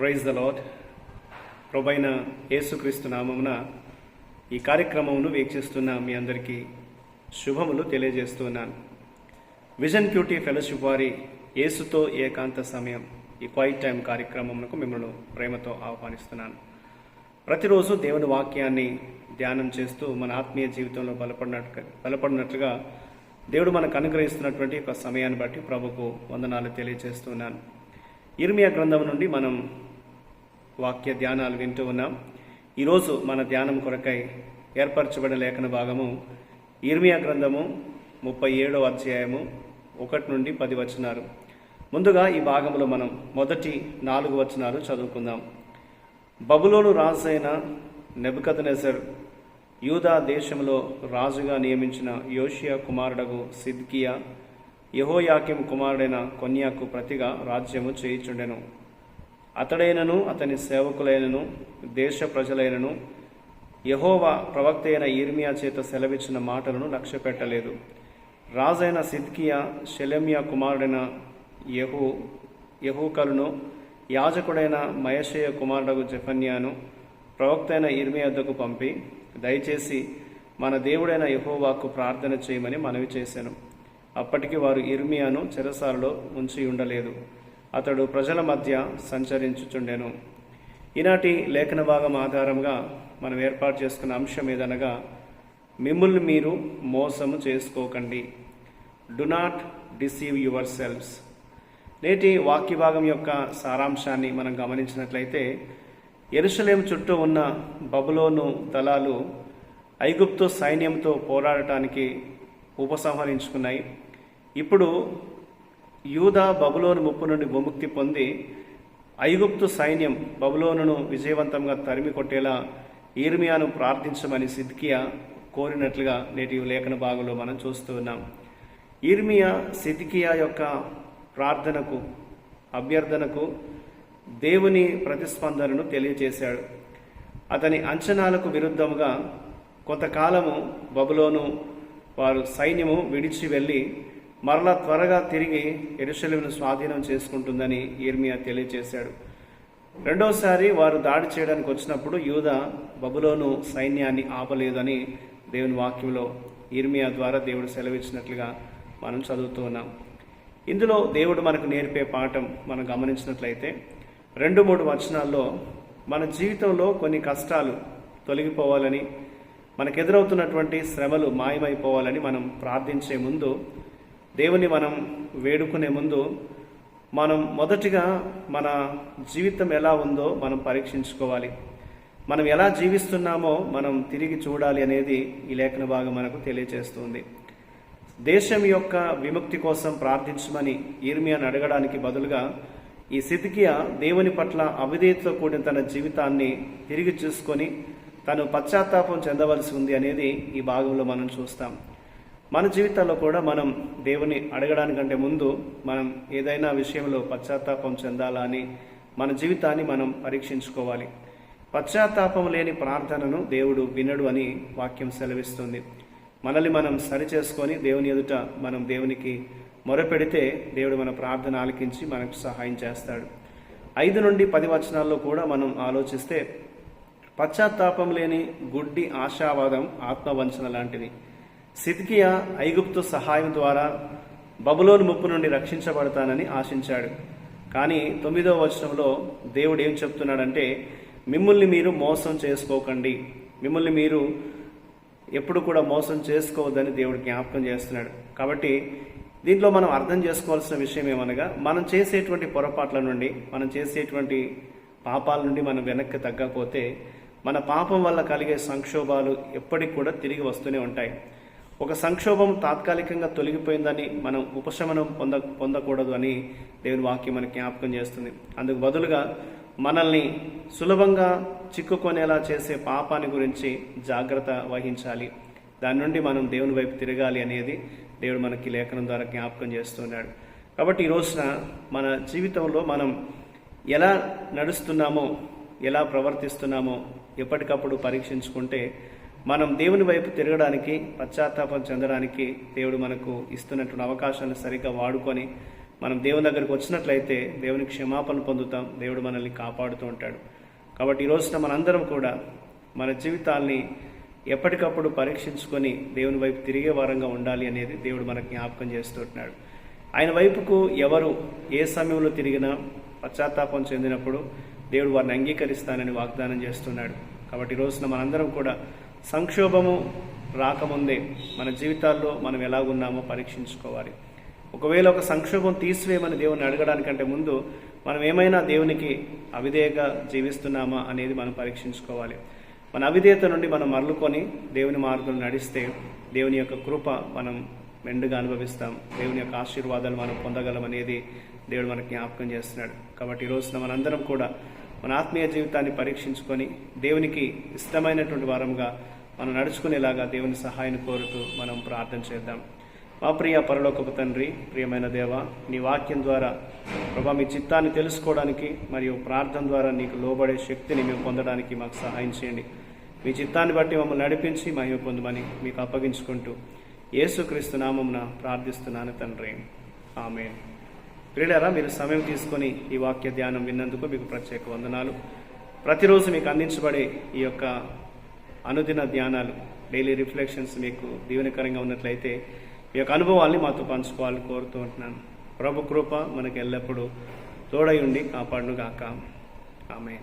Praise the lord ప్రభైన యేసుక్రీస్తు నామమున ఈ కార్యక్రమమును వీక్షిస్తున్న మీ అందరికీ శుభములు తెలియజేస్తున్నాను. విజన్ క్యూటీ ఫెలోషిప్ వారి యేసుతో ఏకాంత సమయం ఈ క్వైట్ టైం కార్యక్రమమునకు మిమ్మల్ని ప్రేమతో ఆహ్వానిస్తున్నాను. ప్రతిరోజు దేవుని వాక్యాన్ని ధ్యానం చేస్తూ మన ఆత్మీయ జీవితంలో బలపడినట్టు బలపడినట్లుగా దేవుడు మనకు అనుగ్రహిస్తున్నటువంటి ఒక సమయాన్ని బట్టి ప్రభుకు వందనాలు తెలియజేస్తున్నాను. ఇర్మియా గ్రంథం నుండి మనం వాక్య ధ్యానాలు వింటూ ఉన్నాం. ఈరోజు మన ధ్యానం కొరకై ఏర్పరచబడిన లేఖన భాగము ఇర్మియా గ్రంథము ముప్పై ఏడో అధ్యాయము ఒకటి నుండి పది వచనాలు. ముందుగా ఈ భాగంలో మనం మొదటి నాలుగు వచనాలు చదువుకుందాం. బబులోను రాజైన నెబుకద్నెజర్ యూదా దేశంలో రాజుగా నియమించిన యోషియా కుమారుడగు సిద్కియా యహోయాకిం కుమారుడైన కొన్యాకు ప్రతిగా రాజ్యము చేయిచుండెను. అతడైనను అతని సేవకులైనను దేశ ప్రజలైనను యహోవా ప్రవక్త అయిన ఇర్మియా చేత సెలవిచ్చిన మాటలను లక్ష్య పెట్టలేదు రాజైన సిద్కియా షెలెమియా కుమారుడైన యహూ యహూకలను యాజకుడైన మయషయ కుమారుడకు జఫన్యాను ప్రవక్త అయిన ఇర్మియా వద్దకు పంపి దయచేసి మన దేవుడైన యహోవాకు ప్రార్థన చేయమని మనవి చేశాను. అప్పటికి వారు ఇర్మియాను చెరసాలలో ఉంచి ఉండలేదు అతడు ప్రజల మధ్య సంచరించుచుండెను. ఈనాటి లేఖన భాగం ఆధారంగా మనం ఏర్పాటు చేసుకున్న అంశం ఏదనగా మిమ్మల్ని మీరు మోసము చేసుకోకండి. Do not deceive your shelves నేటి వాక్య భాగం యొక్క సారాంశాన్ని మనం గమనించినట్లయితే ఎరుసలేం చుట్టూ ఉన్న బబులోను దళాలు ఐగుప్తు సైన్యంతో పోరాడటానికి ఉపసంహరించుకున్నాయి. ఇప్పుడు యూదా బబులోను ముప్పు నుండి విముక్తి పొంది ఐగుప్తు సైన్యం బబులోనును విజయవంతంగా తరిమి కొట్టేలా ఈర్మియాను ప్రార్థించమని సిద్కియా కోరినట్లుగా నేటి లేఖన భాగంలో మనం చూస్తూ ఉన్నాం. ఈర్మియా సిద్కియా యొక్క ప్రార్థనకు అభ్యర్థనకు దేవుని ప్రతిస్పందనను తెలియజేశాడు అతని అంచనాలకు విరుద్ధముగా కొంతకాలము బబులోను వారు సైన్యము విడిచి వెళ్ళి మరలా త్వరగా తిరిగి ఎరుశలేమును స్వాధీనం చేసుకుంటుందని ఇర్మియా తెలియజేశాడు రెండోసారి వారు దాడి చేయడానికి వచ్చినప్పుడు యూద బబులోను సైన్యాన్ని ఆపలేదని దేవుని వాక్యంలో ఇర్మియా ద్వారా దేవుడు సెలవిచ్చినట్లుగా మనం చదువుతూ ఉన్నాం. ఇందులో దేవుడు మనకు నేర్పే పాఠం మనం గమనించినట్లయితే రెండు మూడు వచనాల్లో మన జీవితంలో కొన్ని కష్టాలు తొలగిపోవాలని మనకు ఎదురవుతున్నటువంటి శ్రమలు మాయమైపోవాలని మనం ప్రార్థించే ముందు దేవుని మనం వేడుకునే ముందు మనం మొదటిగా మన జీవితం ఎలా ఉందో మనం పరీక్షించుకోవాలి. మనం ఎలా జీవిస్తున్నామో మనం తిరిగి చూడాలి అనేది ఈ లేఖన భాగం మనకు తెలియజేస్తుంది దేశం యొక్క విముక్తి కోసం ప్రార్థించమని ఈర్మియాను అడగడానికి బదులుగా ఈ సితికియా దేవుని పట్ల అవిధేయతతో కూడిన తన జీవితాన్ని తిరిగి చూసుకొని తను పశ్చాత్తాపం చెందవలసి ఉంది అనేది ఈ భాగంలో మనం చూస్తాం. మన జీవితాల్లో కూడా మనం దేవుని అడగడానికంటే ముందు మనం ఏదైనా విషయంలో పశ్చాత్తాపం చెందాలా అని మన జీవితాన్ని మనం పరీక్షించుకోవాలి. పశ్చాత్తాపం లేని ప్రార్థనను దేవుడు వినడు అని వాక్యం సెలవిస్తుంది. మనల్ని మనం సరిచేసుకొని దేవుని ఎదుట మనం దేవునికి మొరపెడితే దేవుడు మన ప్రార్థన ఆలకించి మనకు సహాయం చేస్తాడు. ఐదు నుండి పది వచనాల్లో కూడా మనం ఆలోచిస్తే పశ్చాత్తాపం లేని గుడ్డి ఆశావాదం ఆత్మవంచన లాంటిది. సిద్కియా ఐగుప్తు సహాయం ద్వారా బబులోని ముప్పు నుండి రక్షించబడతానని ఆశించాడు. కానీ తొమ్మిదవ వచనంలో దేవుడు ఏం చెప్తున్నాడంటే మిమ్మల్ని మీరు మోసం చేసుకోకండి. మిమ్మల్ని మీరు ఎప్పుడు కూడా మోసం చేసుకోవద్దని దేవుడు జ్ఞాపకం చేస్తున్నాడు. కాబట్టి దీంట్లో మనం అర్థం చేసుకోవాల్సిన విషయం ఏమనగా మనం చేసేటువంటి పొరపాట్ల నుండి మనం చేసేటువంటి పాపాల నుండి మనం వెనక్కి తగ్గకపోతే మన పాపం వల్ల కలిగే సంక్షోభాలు ఎప్పటికి కూడా తిరిగి వస్తూనే ఉంటాయి. ఒక సంక్షోభం తాత్కాలికంగా తొలగిపోయిందని మనం ఉపశమనం పొంద పొందకూడదు అని దేవుని వాక్యం మనకి జ్ఞాపకం చేస్తుంది. అందుకు బదులుగా మనల్ని సులభంగా చిక్కుకొనేలా చేసే పాపాన్ని గురించి జాగ్రత్త వహించాలి. దాని నుండి మనం దేవుని వైపు తిరగాలి అనేది దేవుడు మనకి లేఖనం ద్వారా జ్ఞాపకం చేస్తున్నాడు కాబట్టి ఈ రోజున మన జీవితంలో మనం ఎలా నడుస్తున్నామో ఎలా ప్రవర్తిస్తున్నామో ఎప్పటికప్పుడు పరీక్షించుకుంటే మనం దేవుని వైపు తిరగడానికి పశ్చాత్తాపం చెందడానికి దేవుడు మనకు ఇస్తున్నటువంటి అవకాశాలను సరిగ్గా వాడుకొని మనం దేవుని దగ్గరికి వచ్చినట్లయితే దేవుని క్షమాపణ పొందుతాం దేవుడు మనల్ని కాపాడుతూ ఉంటాడు. కాబట్టి ఈ రోజున మనందరం కూడా మన జీవితాల్ని ఎప్పటికప్పుడు పరీక్షించుకొని దేవుని వైపు తిరిగే వారంగా ఉండాలి అనేది దేవుడు మనకు జ్ఞాపకం చేస్తుంటున్నాడు ఆయన వైపుకు ఎవరు ఏ సమయంలో తిరిగినా పశ్చాత్తాపం చెందినప్పుడు దేవుడు వారిని అంగీకరిస్తానని వాగ్దానం చేస్తున్నాడు. కాబట్టి ఈ రోజున మనందరం కూడా సంక్షోభము రాకముందే మన జీవితాల్లో మనం ఎలాగున్నామో పరీక్షించుకోవాలి. ఒకవేళ ఒక సంక్షోభం తీసివేయమని దేవుని అడగడానికంటే ముందు మనం ఏమైనా దేవునికి అవిధేయగా జీవిస్తున్నామా అనేది మనం పరీక్షించుకోవాలి. మన అవిధేయత నుండి మనం మరలుకొని దేవుని మార్గం నడిస్తే దేవుని యొక్క కృప మనం మెండుగా అనుభవిస్తాం. దేవుని యొక్క ఆశీర్వాదాలు మనం పొందగలం అనేది దేవుడు మనకు జ్ఞాపకం చేస్తున్నాడు. కాబట్టి ఈ రోజున మనందరం కూడా మన ఆత్మీయ జీవితాన్ని పరీక్షించుకొని దేవునికి ఇష్టమైనటువంటి వారంగా మనం నడుచుకునేలాగా దేవుని సహాయం కోరుతూ మనం ప్రార్థన చేద్దాం. మా ప్రియ పరలోకపు తండ్రి ప్రియమైన దేవ నీ వాక్యం ద్వారా ప్రభా మీ చిత్తాన్ని తెలుసుకోవడానికి మరియు ప్రార్థన ద్వారా నీకు లోబడే శక్తిని మేము పొందడానికి మాకు సహాయం చేయండి. మీ చిత్తాన్ని బట్టి మమ్మల్ని నడిపించి మహిమ పొందమని మీకు అప్పగించుకుంటూ యేసుక్రీస్తు నామంన ప్రార్థిస్తున్నాను తండ్రి. ఆమె ప్రియులారా మీరు సమయం తీసుకొని ఈ వాక్య ధ్యానం విన్నందుకు మీకు ప్రత్యేక వందనాలు. ప్రతిరోజు మీకు అందించబడే ఈ యొక్క అనుదిన ధ్యానాలు డైలీ రిఫ్లెక్షన్స్ మీకు దీవెనకరంగా ఉన్నట్లయితే మీ యొక్క అనుభవాల్ని మాతో పంచుకోవాలని కోరుతూ ఉంటున్నాను. ప్రభు కృప మనకు ఎల్లప్పుడూ తోడై ఉండి కాపాడునుగాక. ఆమె